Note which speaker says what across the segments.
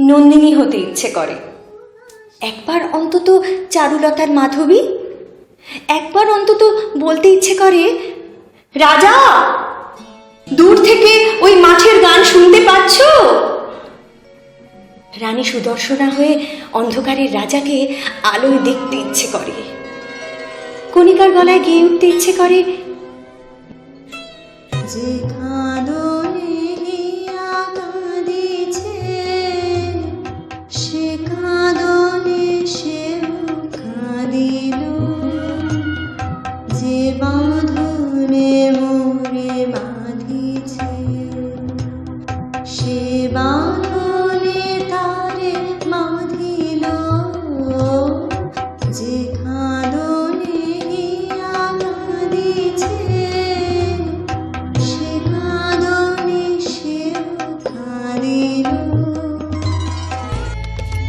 Speaker 1: নন্দিনী হতে ইচ্ছে করে। একবার অন্তত চারুলতার মাধবী? একবার অন্তত বলতে ইচ্ছে করে, রাজা, দূর থেকে ওই মাঠের গান শুনতে পাচ্ছ? রানী সুদর্শনা হয়ে অন্ধকারের রাজাকে আলোয় দেখতে ইচ্ছে করে। কণিকার গলায় গেয়ে উঠতে ইচ্ছে করে
Speaker 2: যে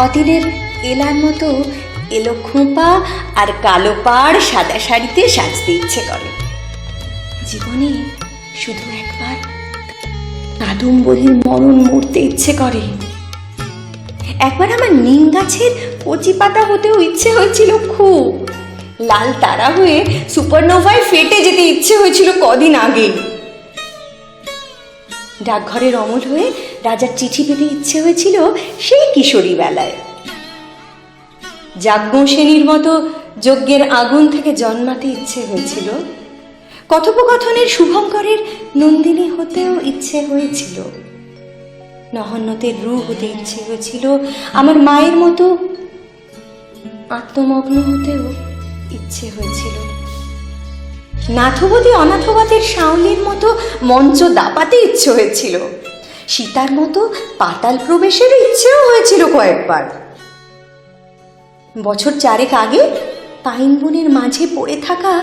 Speaker 1: অতীনের এলার মতো এলো খোঁপা আর কালো পাড় সাদা শাড়িতে সাজতে ইচ্ছে করে। জীবনে শুধু একবার কাদম্বরীর মরণ মরতে ইচ্ছে করে। একবার আমার নিম গাছের কচি পাতা হতেও ইচ্ছে হয়েছিল খুব। লাল তারা হয়ে সুপারনোভায় ফেটে যেতে ইচ্ছে হয়েছিল কদিন আগে। ডাকঘরের অমল হয়ে রাজার চিঠি পেতে ইচ্ছে হয়েছিল সেই কিশোরী বেলায় যাজ্ঞ শ্রেণির মতো যজ্ঞের আগুন থেকে জন্মাতে ইচ্ছে হয়েছিল। কথোপকথনের শুভঙ্করের নন্দিনী হতেও ইচ্ছে হয়েছিল। নহন্যতের রু হতে ইচ্ছে হয়েছিল। আমার মায়ের মতো আত্মমগ্ন হতেও ইচ্ছে হয়েছিল। নাথবতী অনাথবাদের শাওলির মতো মঞ্চ দাপাতে ইচ্ছে হয়েছিল। সীতার মতো পাতাল প্রবেশেরও ইচ্ছেও হয়েছিল কয়েকবার। বছর চারেক আগে পাইন বনের মাঝে পড়ে থাকা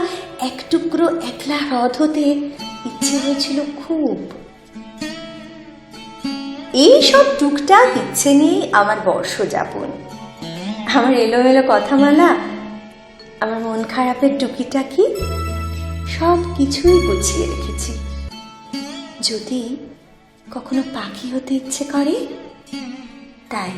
Speaker 1: এক টুকরো একলা হ্রদ হতে ইচ্ছে হয়েছিল খুব। এই সব টুকটাক ইচ্ছে নিয়েই আমার বর্ষ যাপন আমার এলোমেলো কথামালা, আমার মন খারাপের টুকিটাকি সব কিছুই গুছিয়ে রেখেছি। যদি কখনো পাখি হতে ইচ্ছে করে? তাই।